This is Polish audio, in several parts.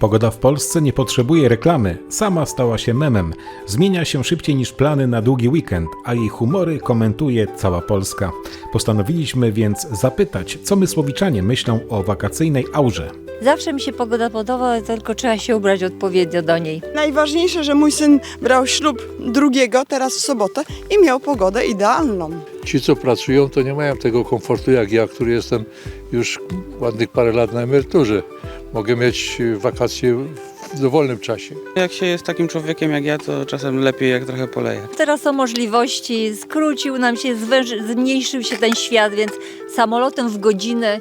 Pogoda w Polsce nie potrzebuje reklamy, sama stała się memem. Zmienia się szybciej niż plany na długi weekend, a jej humory komentuje cała Polska. Postanowiliśmy więc zapytać, co mysłowiczanie myślą o wakacyjnej aurze. Zawsze mi się pogoda podoba, tylko trzeba się ubrać odpowiednio do niej. Najważniejsze, że mój syn brał ślub drugiego, teraz w sobotę i miał pogodę idealną. Ci, co pracują, to nie mają tego komfortu jak ja, który jestem już ładnych parę lat na emeryturze. Mogę mieć e, wakacje w dowolnym czasie. Jak się jest takim człowiekiem jak ja, to czasem lepiej jak trochę poleje. Teraz są możliwości, skrócił nam się, zmniejszył się ten świat, więc samolotem w godzinę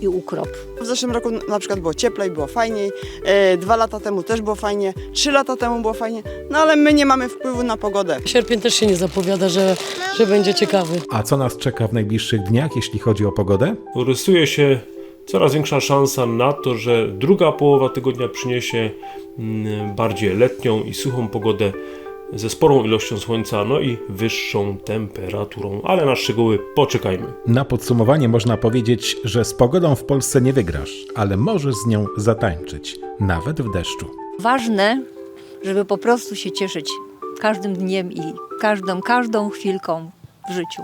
i ukrop. W zeszłym roku na przykład było cieplej, było fajniej, e, dwa lata temu też było fajnie, trzy lata temu było fajnie, no ale my nie mamy wpływu na pogodę. Sierpień też się nie zapowiada, że, że będzie ciekawy. A co nas czeka w najbliższych dniach, jeśli chodzi o pogodę? rysuje się coraz większa szansa na to, że druga połowa tygodnia przyniesie mm, bardziej letnią i suchą pogodę ze sporą ilością słońca, no i wyższą temperaturą, ale na szczegóły poczekajmy. Na podsumowanie można powiedzieć, że z pogodą w Polsce nie wygrasz, ale możesz z nią zatańczyć, nawet w deszczu. Ważne, żeby po prostu się cieszyć każdym dniem i każdą, każdą chwilką w życiu.